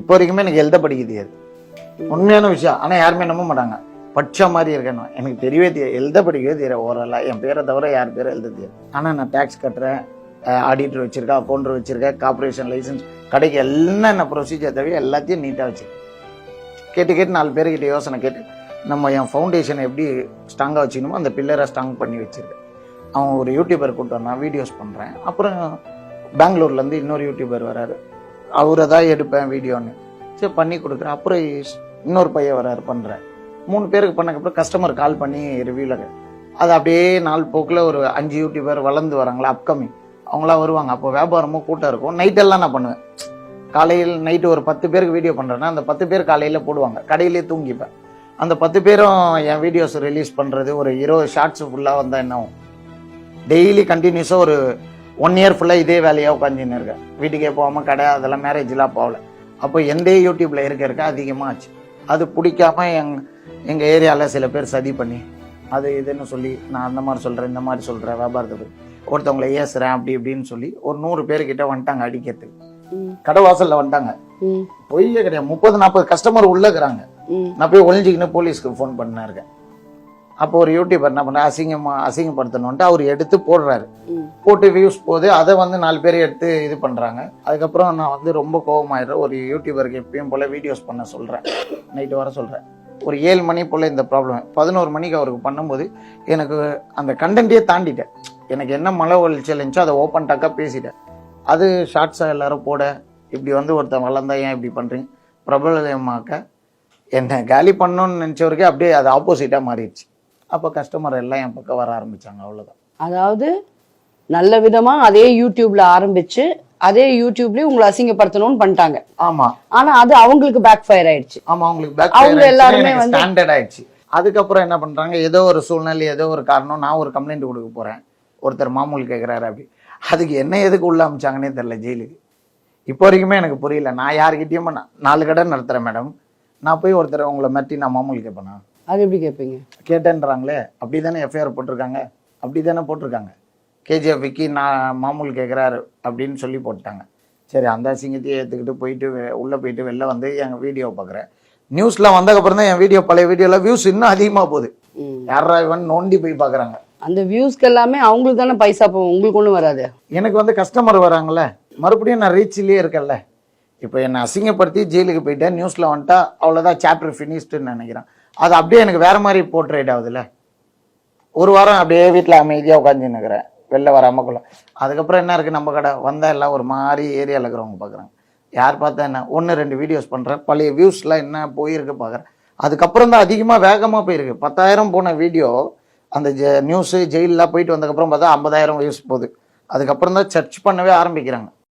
இப்போ வரைக்குமே எனக்கு எழுத படிக்க தெரியாது உண்மையான விஷயம். ஆனால் யாருமே நம்ப மாட்டாங்க. பட்ச மாதிரி இருக்கணும் எனக்கு தெரியவே தெரியாது எழுத படிக்கவே தெரியாது ஓரளவு. என் பேரை தவிர யார் பேரை எழுத தெரியாது. ஆனால் நான் டேக்ஸ் கட்டுறேன் ஆடிட்டர் வச்சுருக்கேன் அக்கௌண்டர் வச்சுருக்கேன் கார்பரேஷன் லைசன்ஸ் கடைக்கு என்னென்ன ப்ரொசீஜர் தேவையோ எல்லாத்தையும் நீட்டாக வச்சிருக்கேன். கேட்டு கேட்டு நாலு பேர்கிட்ட யோசனை கேட்டு நம்ம என் ஃபவுண்டேஷனை எப்படி ஸ்ட்ராங்காக வச்சுக்கணுமோ அந்த பில்லரை ஸ்ட்ராங் பண்ணி வச்சுருக்கேன். அவன் ஒரு யூடியூபர் கூப்பிட்டு வந்தான் வீடியோஸ் பண்ணுறேன் அப்புறம் பெங்களூர்லேருந்து இன்னொரு யூடியூபர் வராரு. அவரை தான் எடுப்பேன் வீடியோன்னு. சரி பண்ணி கொடுக்குறேன். அப்புறம் இன்னொரு பையன் வராரு பண்ணுறேன் மூணு பேருக்கு பண்ணக்கப்புறம் கஸ்டமர் கால் பண்ணி ரிவ்யூவில் அது அப்படியே நாள் போக்கில் ஒரு அஞ்சு யூடியூபர் வளர்ந்து வராங்களா அப்கமிங் அவங்களாம் வருவாங்க. அப்போ வியாபாரமும் கூட்டம் இருக்கும். நைட்டெல்லாம் நான் பண்ணுவேன். காலையில் நைட்டு ஒரு பத்து பேருக்கு வீடியோ பண்ணுறேன்னா அந்த பத்து பேர் காலையில் போடுவாங்க. கடையிலே தூங்கிப்பேன். அந்த பத்து பேரும் என் வீடியோஸ் ரிலீஸ் பண்ணுறது ஒரு இருபது ஷார்ட்ஸ் ஃபுல்லாக வந்தால் என்ன ஆகும்? டெய்லி கண்டினியூஸாக ஒரு ஒன் இயர் ஃபுல்லாக இதே வேலையாக உட்காந்துன்னு இருக்கேன். வீட்டுக்கே போகாமல் கடை அதெல்லாம் மேரேஜ்லாம் போகல. அப்போ எந்த யூடியூப்பில் இருக்க இருக்க அதிகமாச்சு அது பிடிக்காம எங் எங்கள் ஏரியாவில் சில பேர் சதி பண்ணி அது இதுன்னு சொல்லி நான் அந்த மாதிரி சொல்கிறேன் இந்த மாதிரி சொல்கிறேன் வியாபாரத்தை பத்தி. ஒருத்தவங்களை ஏசுறேன் அப்படி இப்படின்னு சொல்லி ஒரு நூறு பேர்கிட்ட வந்துட்டாங்க அடிக்கிறதுக்கு. கடை வாசல்ல வந்துட்டாங்க. பொய்யே கிடையாது. முப்பது நாற்பது கஸ்டமர் உள்ள இருக்கிறாங்க. நான் போய் ஒளிஞ்சிக்கின்னு போலீஸ்க்கு ஃபோன் பண்ண இருக்கேன். அப்போ ஒரு யூடியூபர் என்ன பண்ண அசிங்கமா அசிங்கப்படுத்தணுன்ட்டு அவர் எடுத்து போடுறாரு. போட்டு வியூஸ் போகுது அதை வந்து நாலு பேர் எடுத்து இது பண்றாங்க. அதுக்கப்புறம் நான் வந்து ரொம்ப கோவமாயிடுறேன். ஒரு யூடியூபருக்கு எப்பயும் போல வீடியோஸ் பண்ண சொல்றேன். நைட்டு வர சொல்றேன். ஒரு ஏழு மணி போல இந்த ப்ராப்ளம் பதினோரு மணிக்கு அவருக்கு பண்ணும்போது எனக்கு அந்த கண்டென்ட்டே தாண்டிட்டேன். எனக்கு என்ன மலை ஒழிச்சல் இருந்துச்சோ அதை ஓப்பன் டாக்கா பேசிட்டேன். அது ஷார்ட்ஸாக எல்லாரும் போட இப்படி வந்து ஒருத்தன் வளர்ந்தா ஏன் இப்படி பண்றீங்க? பிரபலமாக்க என்னை காலி பண்ணணும்னு நினச்சவருக்கே அப்படியே அது ஆப்போசிட்டாக மாறிடுச்சு. அப்போ கஸ்டமர் எல்லாம் என் பக்கம் வர ஆரம்பிச்சாங்க அவ்வளோதான் அதாவது நல்ல விதமா அதே யூடியூப்ல ஆரம்பிச்சு அதே யூடியூப்லயே உங்களை அசிங்கப்படுத்தணும்னு பண்ணிட்டாங்க. ஆமாம் ஆனா அது அவங்களுக்கு பேக் ஃபயர் ஆயிடுச்சு. ஆமா அவங்களுக்கு பேக் அவங்க எல்லாருமே வந்து- ஸ்டாண்டர்ட் ஆயிடுச்சு. அதுக்கப்புறம் என்ன பண்றாங்க ஏதோ ஒரு சூழ்நிலை ஏதோ ஒரு காரணம் நான் ஒரு கம்ப்ளைண்ட் கொடுக்க போறேன். ஒருத்தர் மாமூல் கேட்குறாரு அப்படி. அதுக்கு என்ன எதுக்கு உள்ள அமிச்சாங்கன்னே தெரியல ஜெயிலுக்கு. இப்போ வரைக்குமே எனக்கு புரியல. நான் யாருக்கிட்டேயும் நாலு கடை நடத்துறேன் மேடம். நான் போய் ஒருத்தர் உங்களை மிரட்டி நான் மாமூல் கேட்பேனா அது எப்படி கேட்பீங்க? கேட்டேன்றாங்களே அப்படி தானே எஃப்ஐஆர் போட்டிருக்காங்க? அப்படி தானே போட்டிருக்காங்க கேஜிஎஃப் விக்கி நான் மாமூல் கேட்குறாரு அப்படின்னு சொல்லி போட்டாங்க. சரி அந்த அசிங்கத்தையே ஏற்றுக்கிட்டு போயிட்டு உள்ள போயிட்டு வெளில வந்து எங்கள் வீடியோ பார்க்குறேன் நியூஸ்லாம் வந்ததுக்கப்புறம் தான் என் வீடியோ பழைய வீடியோவில் வியூஸ் இன்னும் அதிகமாக போகுது. யாரா இவன் நோண்டி போய் பார்க்குறாங்க அந்த வியூஸ்க்கு எல்லாமே அவங்களுக்கு தானே பைசா போகும் உங்களுக்கு ஒண்ணும் வராது. எனக்கு வந்து கஸ்டமர் வராங்கல்ல மறுபடியும் நான் ரீச்லேயே இருக்கேன்ல. இப்போ என்னை அசிங்கப்படுத்தி ஜெயிலுக்கு போயிட்டேன் நியூஸில் வந்துட்டா அவ்வளோதான் சாப்டர் ஃபினிஷ்டுன்னு நினைக்கிறேன். அது அப்படியே எனக்கு வேற மாதிரி போர்ட்ரேட் ஆகுதுல்ல. ஒரு வாரம் அப்படியே வீட்டில் அமைதியாக உட்காந்துன்னு இருக்கிறேன் வெளில வராம அதுக்கப்புறம் என்ன இருக்குது நம்ம கடை வந்தால் எல்லாம் ஒரு மாதிரி ஏரியாவில் இருக்கிறவங்க பார்க்குறாங்க. யார் பார்த்தா என்ன? ஒன்று ரெண்டு வீடியோஸ் பண்ணுறேன் பழைய வியூஸ்லாம் என்ன போயிருக்கு பார்க்குறேன். அதுக்கப்புறம் தான் அதிகமாக வேகமாக போயிருக்கு. பத்தாயிரம் போன வீடியோ அந்த ஜ நியூஸு ஜெயிலெலாம் போயிட்டு வந்ததுக்கப்புறம் பார்த்தா ஐம்பதாயிரம் வியூஸ் போகுது. அதுக்கப்புறம் தான் சர்ச் பண்ணவே ஆரம்பிக்கிறாங்க.